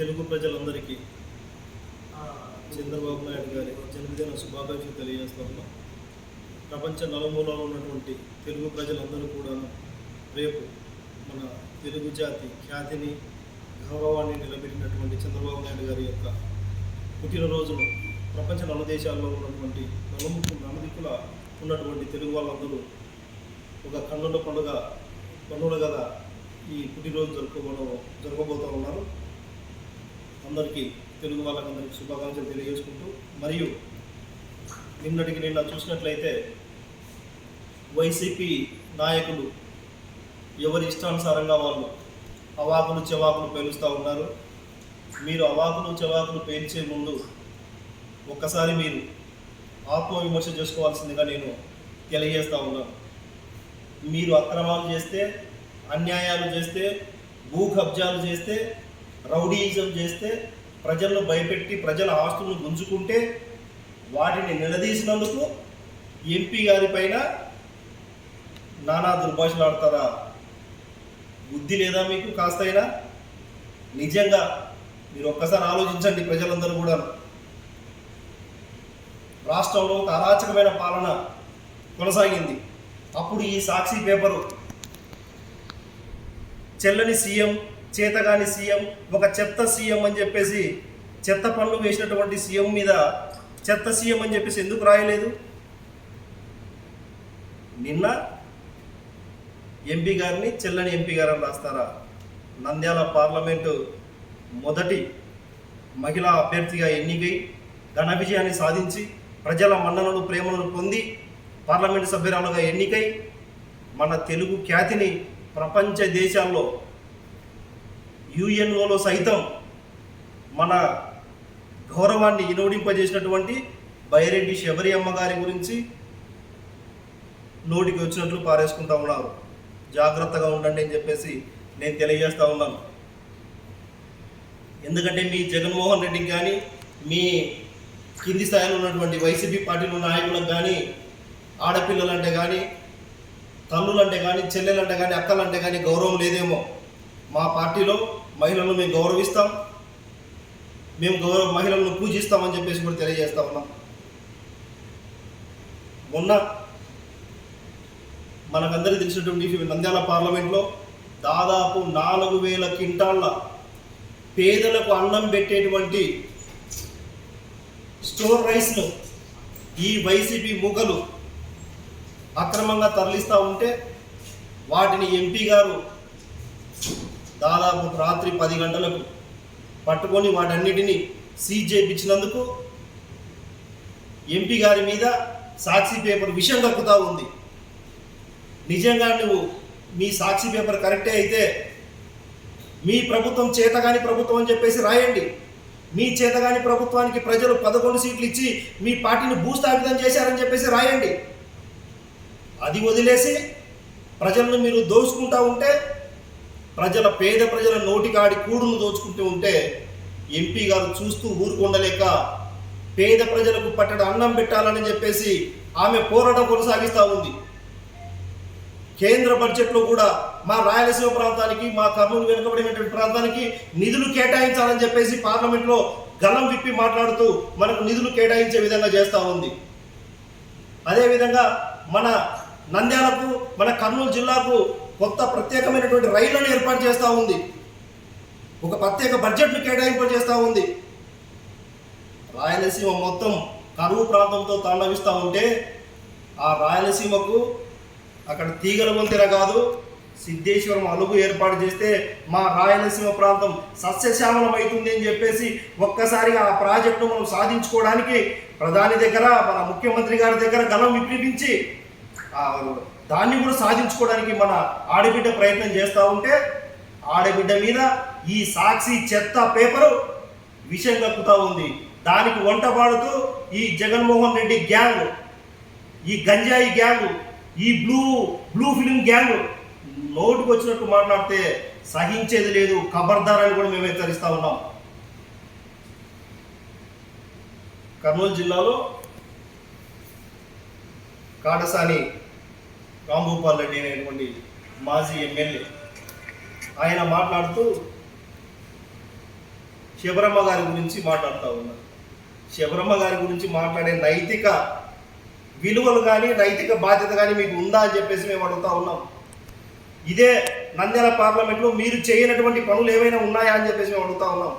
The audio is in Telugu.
తెలుగు ప్రజలందరికీ చంద్రబాబు నాయుడు గారి జన్మదిన శుభాకాంక్షలు తెలియజేస్తా ప్రపంచ నలుమూలలో ఉన్నటువంటి తెలుగు ప్రజలందరూ కూడా రేపు మన తెలుగు జాతి ఖ్యాతిని గౌరవాన్ని నిలబెట్టినటువంటి చంద్రబాబు నాయుడు గారి యొక్క పుట్టినరోజును ప్రపంచ నలుదేశాల్లో ఉన్నటువంటి నలుముకు నలుదిక్కుల ఉన్నటువంటి తెలుగు వాళ్ళందరూ ఒక కన్నుల పండుగ పండుగ ఈ పుట్టినరోజు జరుపుకోవడం జరగబోతూ ఉన్నారు. అందరికీ తెలుగు వాళ్ళకందరికీ శుభాకాంక్షలు తెలియజేసుకుంటూ మరియు నిన్నటికి నిన్న చూసినట్లయితే వైసీపీ నాయకులు ఎవరి ఇష్టానుసారంగా వాళ్ళు అవాకులు చెవాకులు పేలుస్తూ ఉన్నారు. మీరు అవాకులు చెవాకులు పేల్చే ముందు ఒక్కసారి మీరు ఆత్మవిమర్శ చేసుకోవాల్సిందిగా నేను తెలియజేస్తూ ఉన్నాను. మీరు అక్రమాలు చేస్తే అన్యాయాలు చేస్తే భూ కబ్జాలు చేస్తే రౌడీయిజం చేస్తే ప్రజలను భయపెట్టి ప్రజల ఆస్తులను గుంజుకుంటే వాటిని నిలదీసినందుకు ఎంపీ గారి పైన నానా దుర్భాషలాడతారా? బుద్ధి లేదా మీకు కాస్తైనా? నిజంగా మీరు ఒక్కసారి ఆలోచించండి ప్రజలందరూ కూడా. రాష్ట్రంలో ఒక అరాచకమైన పాలన కొనసాగింది. అప్పుడు ఈ సాక్షి పేపరు. చెల్లని సీఎం చేతగాని సీఎం ఒక చెత్త సీఎం అని చెప్పేసి చెత్త పనులు వేసినటువంటి సీఎం మీద చెత్త సీఎం అని చెప్పేసి ఎందుకు రాయలేదు? నిన్న ఎంపీ గారిని చెల్లని ఎంపీ గారని రాస్తారా? నంద్యాల పార్లమెంటు మొదటి మహిళా అభ్యర్థిగా ఎన్నికై ఘన విజయాన్ని సాధించి ప్రజల మన్ననలు ప్రేమలను పొంది పార్లమెంటు సభ్యురాలుగా ఎన్నికై మన తెలుగు ఖ్యాతిని ప్రపంచ దేశాల్లో యుఎన్ఓలో సైతం మన గౌరవాన్ని ఇనోడింపజేసినటువంటి బైరెడ్డి శబరి అమ్మగారి గురించి నోటికి వచ్చినట్లు పారేసుకుంటా ఉన్నారు. జాగ్రత్తగా ఉండండి అని చెప్పేసి నేను తెలియజేస్తా ఉన్నాను. ఎందుకంటే మీ జగన్మోహన్ రెడ్డికి కానీ మీ కింది స్థాయిలో ఉన్నటువంటి వైసీపీ పార్టీలో నాయకులకు కానీ ఆడపిల్లలంటే కానీ తల్లులంటే కానీ చెల్లెలంటే కానీ అక్కలంటే కానీ గౌరవం లేదేమో. మా పార్టీలో మహిళలను మేము గౌరవిస్తాం. మేము గౌరవ మహిళలను పూజిస్తామని చెప్పేసి కూడా తెలియజేస్తా ఉన్నాం. మొన్న మనకందరికీ తెలిసినటువంటి నంద్యాల పార్లమెంట్లో దాదాపు నాలుగు వేల క్వింటాళ్ళ పేదలకు అన్నం పెట్టేటువంటి స్టోర్ రైస్ను ఈ వైసీపీ ముగలు అక్రమంగా తరలిస్తూ ఉంటే వాటిని ఎంపీ గారు దాదాపు రాత్రి పది గంటలకు పట్టుకొని వాటన్నిటిని సీజ్ చేయించినందుకు ఎంపీ గారి మీద సాక్షి పేపర్ విషం కక్కుతా ఉంది. నిజంగా నువ్వు మీ సాక్షి పేపర్ కరెక్టే అయితే మీ ప్రభుత్వం చేతగాని ప్రభుత్వం అని చెప్పేసి రాయండి. మీ చేతగాని ప్రభుత్వానికి ప్రజలు పదకొండు సీట్లు ఇచ్చి మీ పార్టీని భూస్థాపితం చేశారని చెప్పేసి రాయండి. అది వదిలేసి ప్రజలను మీరు దోచుకుంటా ఉంటే ప్రజల పేద ప్రజల నోటికాడి కూడును దోచుకుంటూ ఉంటే ఎంపీ గారు చూస్తూ ఊరుకుండలేక పేద ప్రజలకు పట్టడం అన్నం పెట్టాలని చెప్పేసి ఆమె పోరాటం కొనసాగిస్తూ ఉంది. కేంద్ర బడ్జెట్లో కూడా మా రాయలసీమ ప్రాంతానికి మా కర్నూలు వెనుకబడినటువంటి ప్రాంతానికి నిధులు కేటాయించాలని చెప్పేసి పార్లమెంట్లో గలం విప్పి మాట్లాడుతూ మనకు నిధులు కేటాయించే విధంగా చేస్తూ ఉంది. అదేవిధంగా మన నంద్యాలకు మన కర్నూలు జిల్లాకు కొత్త ప్రత్యేకమైనటువంటి రైళ్ళను ఏర్పాటు చేస్తూ ఉంది. ఒక ప్రత్యేక బడ్జెట్ను కేటాయింపు చేస్తూ ఉంది. రాయలసీమ మొత్తం కరువు ప్రాంతంతో తాండవిస్తూ ఉంటే ఆ రాయలసీమకు అక్కడ తీగల వంతెన కాదు సిద్ధేశ్వరం అలుగు ఏర్పాటు చేస్తే మా రాయలసీమ ప్రాంతం సస్యశ్యామలం అవుతుంది అని చెప్పేసి ఒక్కసారిగా ఆ ప్రాజెక్టును మనం సాధించుకోవడానికి ప్రధాని దగ్గర మన ముఖ్యమంత్రి గారి దగ్గర గలం విప్లవించి ఆ దాన్ని కూడా సాధించుకోవడానికి మన ఆడబిడ్డ ప్రయత్నం చేస్తూ ఉంటే ఆడబిడ్డ మీద ఈ సాక్షి చెత్త పేపరు విషయం కక్కుతూ ఉంది. దానికి వంట పాడుతూ ఈ జగన్మోహన్ రెడ్డి గ్యాంగ్ ఈ గంజాయి గ్యాంగ్ ఈ బ్లూ బ్లూ ఫిలిం గ్యాంగ్ నోటుకు వచ్చినట్టు మాట్లాడితే సహించేది లేదు. ఖబర్దారాన్ని అని కూడా మేము హెచ్చరిస్తూ ఉన్నాం. కర్నూలు జిల్లాలో కాటసాని రాంభూపాల్ రెడ్డి అనేటువంటి మాజీ ఎమ్మెల్యే. ఆయన మాట్లాడుతూ శబరమ్మ గారి గురించి మాట్లాడుతూ ఉన్నారు శబరమ్మ గారి గురించి మాట్లాడే నైతిక విలువలు కానీ నైతిక బాధ్యత కానీ మీకు ఉందా అని చెప్పేసి మేము అడుగుతా ఉన్నాం. ఇదే నంద్యాల పార్లమెంట్లో మీరు చేయనటువంటి పనులు ఏమైనా ఉన్నాయా అని చెప్పేసి మేము అడుగుతా ఉన్నాం.